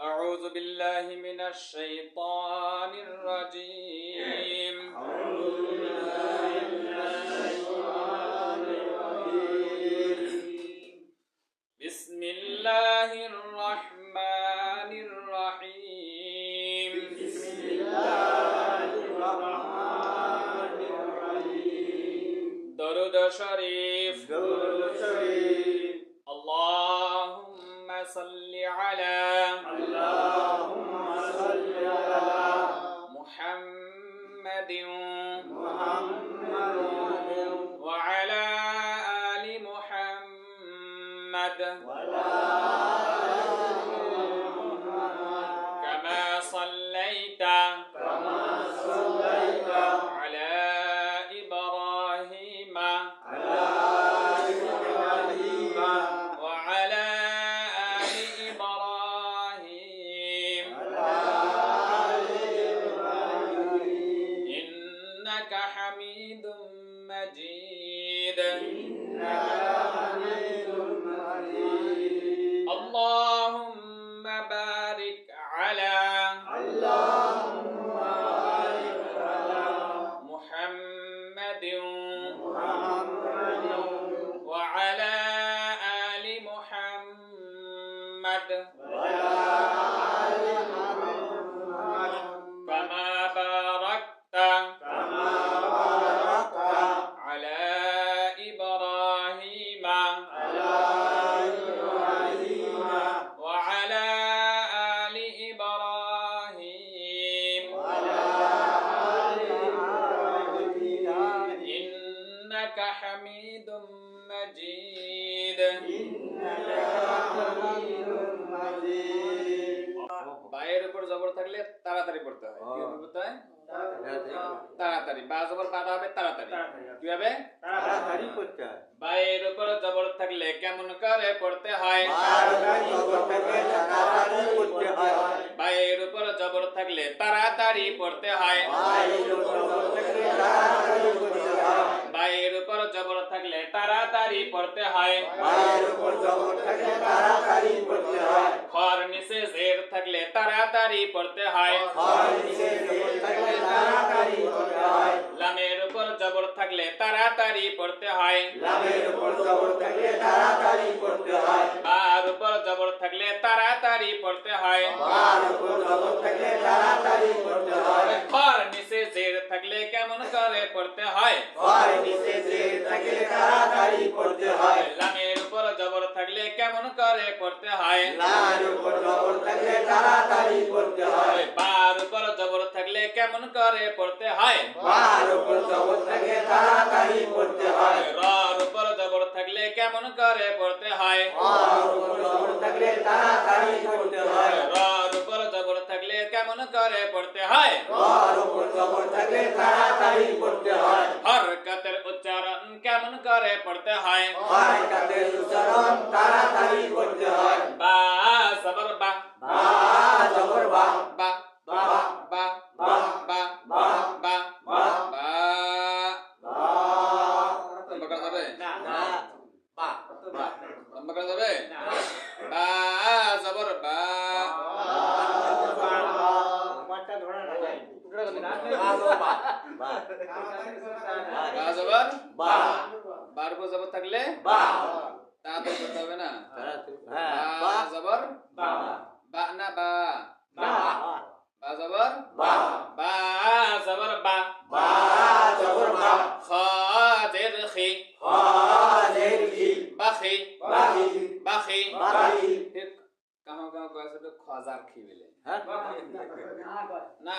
أعوذ بالله من الشيطان الرجيم. أعوذ بالله من الشيطان الرجيم بسم الله الرحمن الرحيم. بسم الله الرحمن الرحيم درود شريف Eita. পড়তে হয়। মায়ের উপর জবর থাকলে তাড়াতাড়ি পড়তে হয়। খর নিচে জের থাকলে তাড়াতাড়ি পড়তে হয়। খর নিচে জের থাকলে তাড়াতাড়ি পড়তে হয়। লামের উপর জবর থাকলে তাড়াতাড়ি পড়তে হয়। লামের উপর জবর থাকলে তাড়াতাড়ি পড়তে হয়। আর উপর জবর থাকলে তাড়াতাড়ি পড়তে হয়। আর উপর জবর থাকলে তাড়াতাড়ি পড়তে হয়। কেমন করে পড়তে হয়। রার উপর জবর থাকলে তাড়াতাড়ি পড়তে হয়। রার উপর জবর কেমন করে পড়তে হয়? থাকলে কেমন করে পড়তে হয়? হরকতের উচ্চারণ কেমন করে পড়তে হয়? জবর থাকলে তাড়াতাড়ি করতে হবে না বা জবর বা না বা বা জবর বা জবর বা খ জের খি বাখি বাখি ঠিক কাহো কাহো কয়েছে তো খজার খি বলে না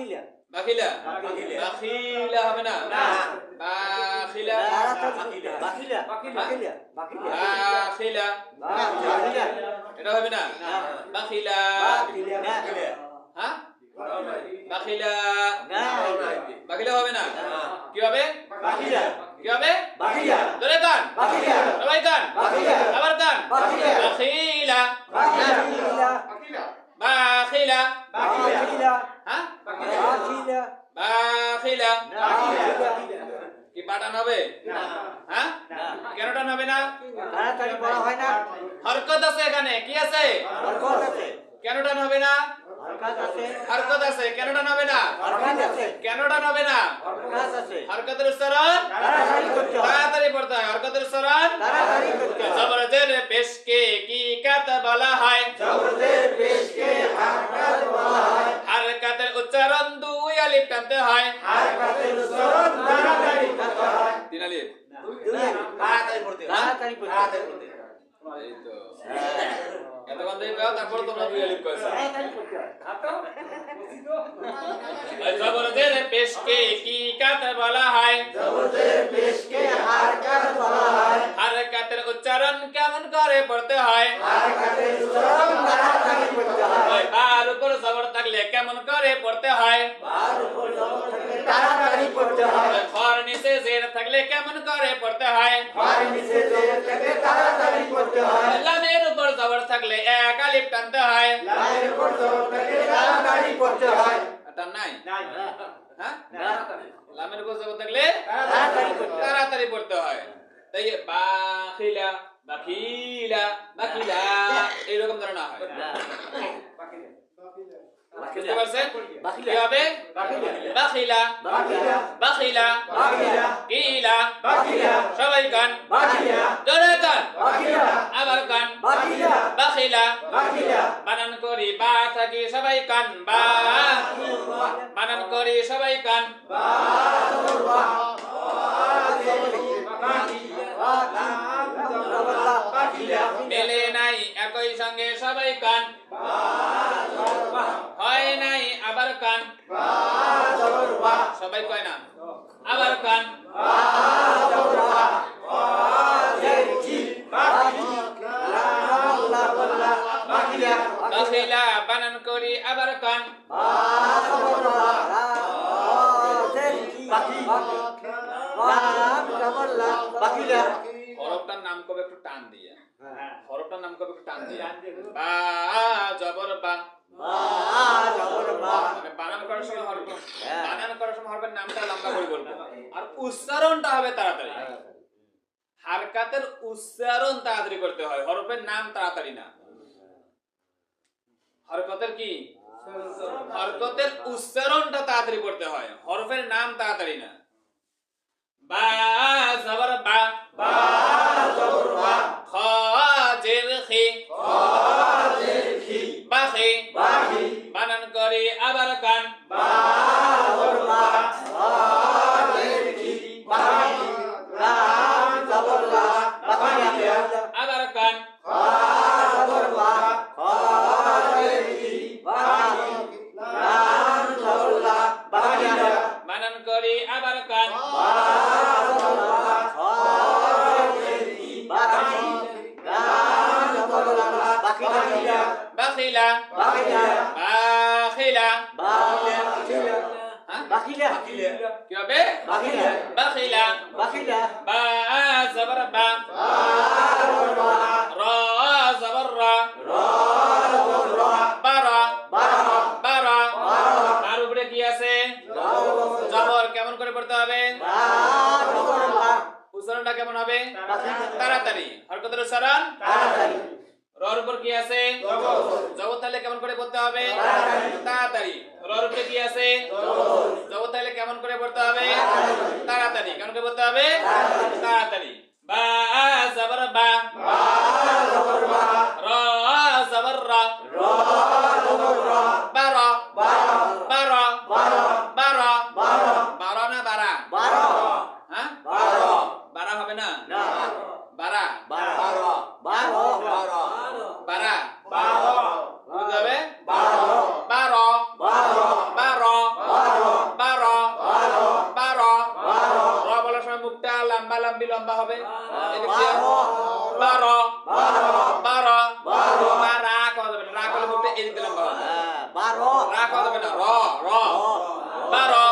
বাখিলা বাখিলা হবে না বাখিলা বাখিলা এটা হবে না বাখিলা হ্যাঁ বাখিলা বাখিলা হবে না কি হবে কি হবে ধরে গান সবাই গান আবার গান বাখিলা বাখিলা হ্যাঁ বাখিলা কি হ্যাঁ? কেন টান হবে না? হরকত আছে এখানে কি আছে? কেন টান হবে না? হরকত আছে। কেন টান না? কেন টান না? হরকতের উচ্চারণ? তাড়াতাড়ি পড়তে হয়। হরকতের উচ্চারণ? পেশকে কি কাত বলা হয়? হরকতের উচ্চারণ আলিফ টানতে হয় তিন আলিফ এই তো। এতক্ষণ থেকে গাও তারপর তোমরা দুই আলিফ কইছো জবরজের পেশকে কি কাত বলা হয়? হরকতের উচ্চারণ কেমন করে পড়তে হয়? বার উপর জবর থাকলে কেমন করে পড়তে হয়? ওই খর নিচে জের থাকলে কেমন করে পড়তে হয়? লামের উপর জবর থাকলে এক আলিফ টানতে হয়। টান নাই? হ্যাঁ? লামের উপর জবর থাকলে তাড়াতাড়ি পড়তে হয়। তাই বাখিলা বাখিলা বাখিলা এইরকম ধারণা হয়। বুঝতে পারছেন? কি হবে? বাখিলা বাখিলা কিলা সবাই কান। জোরে কান। আবার কান। বাখিলা বানান করি বা থাকি সবাই কান। বা। বানান করি সবাই কান। মেলে নাই একই সঙ্গে সবাই কান হয় নাই আবার কান। সবাই কয় না। আবার কান। বানান করি, আবার কান। হরফটার নাম কবে একটু টান দিয়ে। হরফটার নাম কবে একটু টান দিয়ে। বা, জবর বা। বানান করার সময় হরফ বানান করার সময় হরফের নামটা লম্বা করে বলব। আর উচ্চারণটা হবে তাড়াতাড়ি। হারকাতের উচ্চারণ তাড়াতাড়ি করতে হয়। হরফের নাম তাড়াতাড়ি না। হরকতের কি? হরকতের উচ্চারণটা তাড়াতাড়ি করতে হয়। হরফের নাম তাড়াতাড়ি না। বা জবর বা বা। তাড়াতাড়ি। হরকতের সারান রর উপর কি আছে? জগৎ। তাহলে কেমন করে পড়তে হবে? তাড়াতাড়ি। রর উপরে কি আছে? জগৎ। তাহলে কেমন করে পড়তে হবে? তাড়াতাড়ি। কেমন করে পড়তে হবে? তাড়াতাড়ি। বা সাবর বা। বারো। রা কথা বলে র র বারো।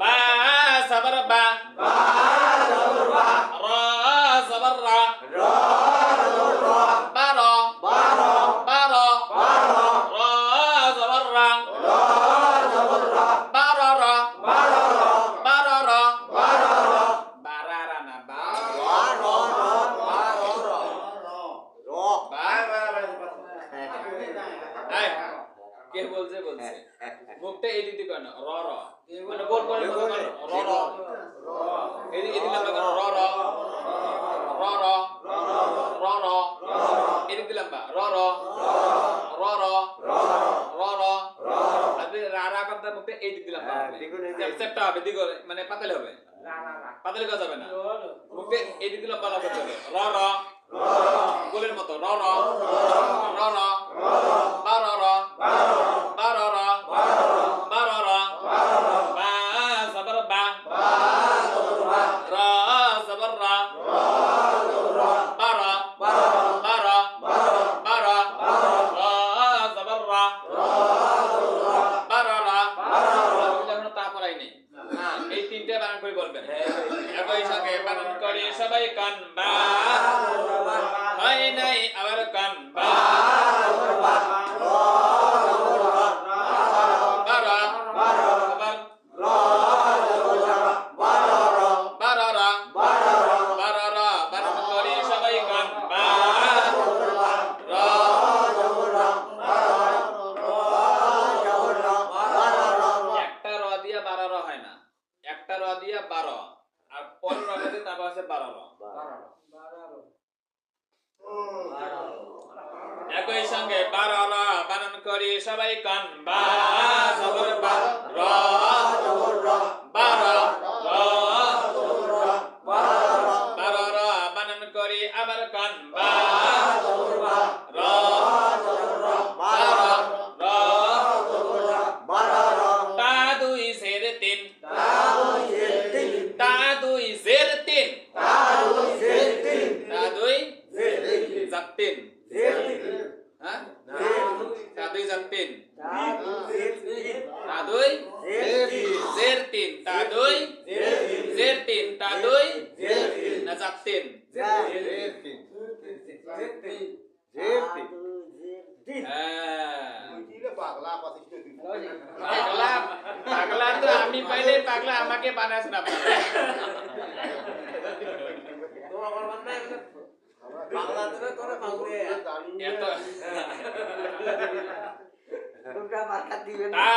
बा सबर बा बा পাতলে যাবে না। একই সঙ্গে বারো র বানান করি সবাই কান বা জবর বা র বারো র বারো pakai panas kenapa? Tuh, makan di ah,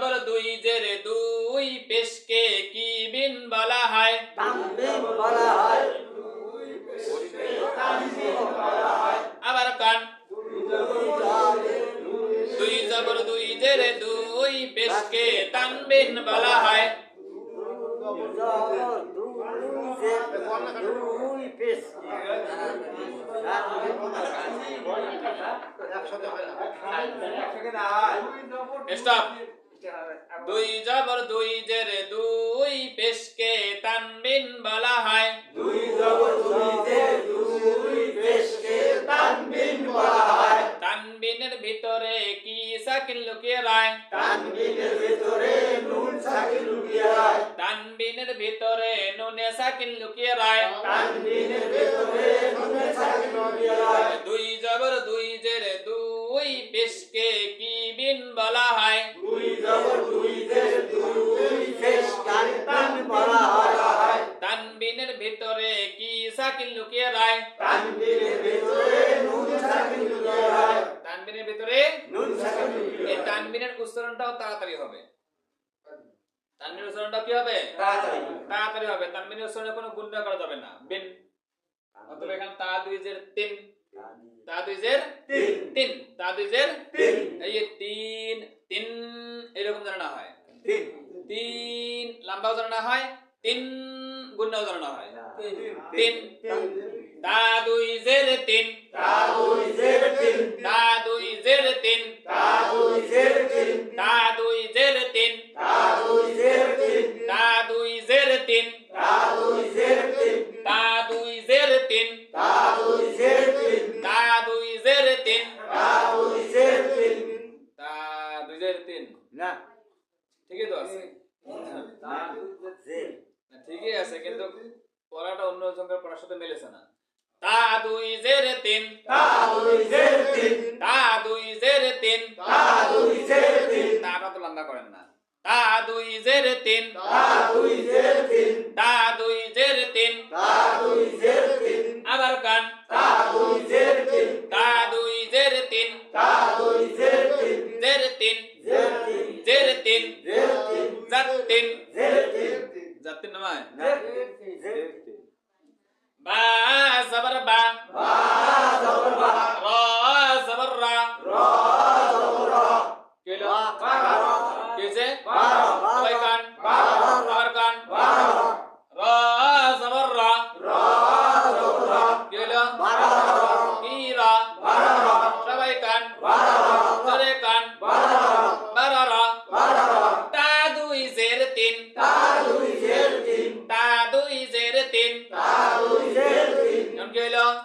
জবর দুই জের দুই পেশকে কি বিন বলা হয়? আবার কান। দুই জবর দুই জের দুই পেশকে তানবিন বলা হয়। স্টপ দুই জবর দুই জের দুই পেশকে তানবিন বলা হয়। দুই জবর দুই জের দুই পেশকে তানবিন বলা হয়। তানবিনের ভিতরে কি সাকিন লুকিয়ে রায়? তানবিনের ভিতরে নুনে সাকিন লুকিয়ে রায়। দুই জবর দুই জের দুই তানবিনের তাড়াতাড়ি হবে। তানবিনের উচ্চারণটা কি হবে? তাড়াতাড়ি। তাড়াতাড়ি হবে। তানবিনের উচ্চারণে কোনো গুণ করা যাবে না। বিন। অথবা এখানে তা দুই জের তিন। তা দুই জের তিন। তা দুই জের এই যে তিন তিন এরকম যেন না হয়। তিন। তিন লম্বা যেন না হয়। তিন গুণাও যেন না। হয় তিন। তা দুই জের তিন। তা দুই জের তিন। তা দুই জের তিন। তা দুই জের তিন তা দুই জের তিন তা দুই জের তিন তা দুই জের তিন ঠিকই তো আছে না, ঠিকই আছে কিন্তু পড়াটা অন্য জনের পড়ার সাথে মেলেছে না। তা দুই জের তিন। তা দুই জের তিন। তাটা তো লম্বা করেন না। তা দুই জের তিন। তা দুই জের তিন। আবার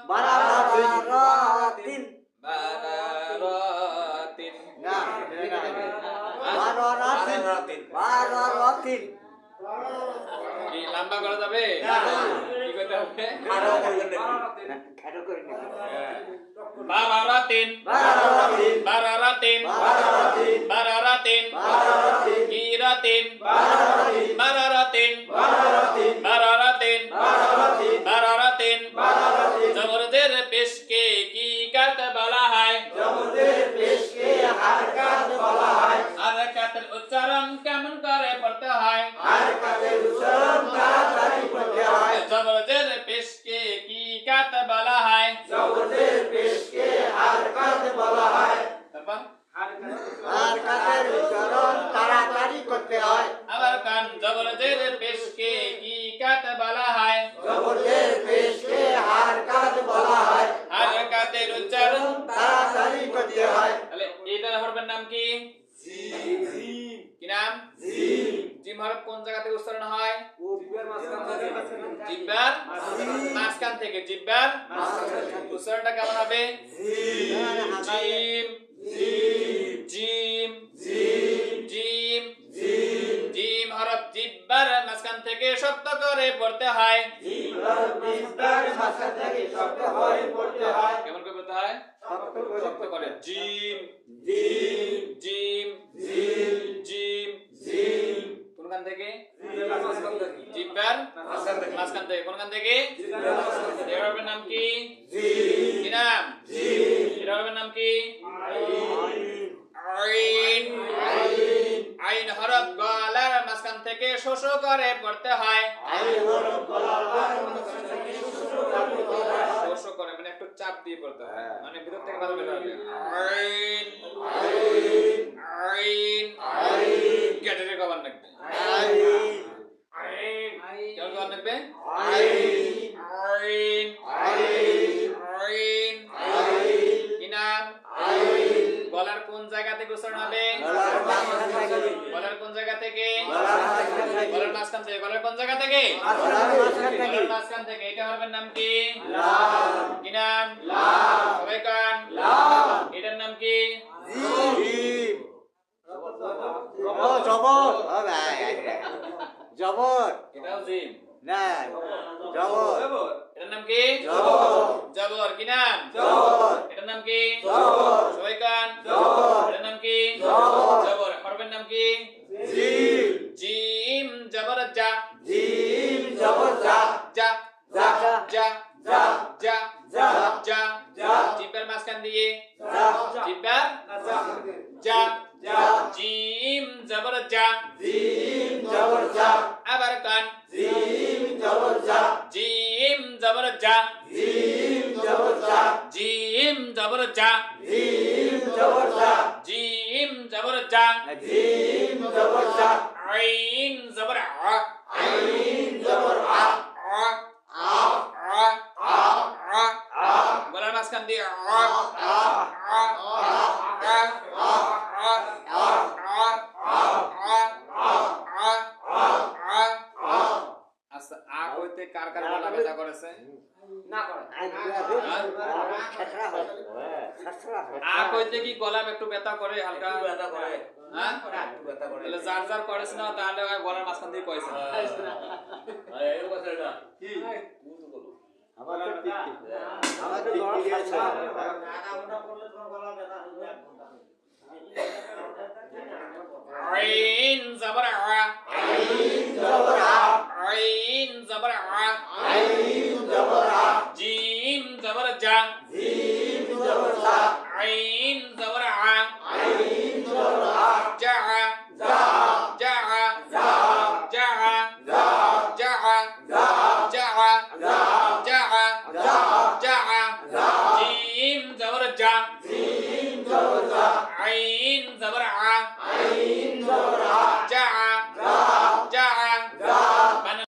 বারারাতিন বারারাতিন না বারারাতিন বারারাতিন কি লম্বা করা যাবে কি করতে হবে খাড়া করে নেবে খাড়া করে নেবে বারারাতিন বারারাতিন বারারাতিন বারারাতিন বারারাতিন বারারাতিন কিরাতিন বারারাতিন জিব্বার মাঝখান থেকে জিব্বার উচ্চারণটা কেমন হবে? জিম। জিম। জিম। জিম হরফ জিব্বার মাঝখান থেকে শক্ত করে পড়তে হয়। কেমন করে পড়তে হয়? শক্ত করে জিম জিম কোনখান থেকে জিব্বার মাঝখান থেকে কোনখান থেকে এর হরফের নাম কি কি নাম এর হরফের নাম কি আইন আইন হরফ গলার মাঝখান থেকে শোষ করে পড়তে হয় শোষ করে মানে একটু চাপ দিয়ে পড়তে হয়। মানে ভিতর থেকে কথা বের হবে। আইন। আইন। গেটের কভার লাগবে আইন। কেমন কভার লাগবে আইন। আইন। জায়গা হবে। গলার কোন জায়গা থেকে? গলার মাঝখান থেকে। গলার কোন জায়গা থেকে? গলার মাঝখান থেকে। এটা হরফের নাম কি? কি নাম? সবাই কান? এটার নাম কি? জবর জবর। এটাও জিম। না জবর। এটার নাম কি জবর জবর কি নাম জবর এটার নাম কি জবর সবাই কান জবর এটার নাম কি জবর জবর হরফের নাম কি জিম জিম জবর যা জিম জবর যা যা যা যা যা যা যা যা যা জিব্বার মাঝখান দিয়ে যা জিব্বার যা যা জিম জবর যা জিম জবর যা আবার কান যা জিম জবর যা জিম জবর যা জিম জবর যা আইন জবর আ আখ হইতে কি গলাম একটু ব্যথা করে হালকা? ব্যথা করে। হ্যাঁ? হ্যাঁ ব্যথা করে। তাহলে যার যার করেছ না তাহলে হয় গলার মাঝখান দিয়ে কয়েছে। হ্যাঁ। হ্যাঁ, এই কথাটা কি? আমার তো ঠিক আমার তো ঠিক আছে টাকা মোটা করলে তোমার গলা ব্যথা হবে। এক ঘণ্টা আইন যাবার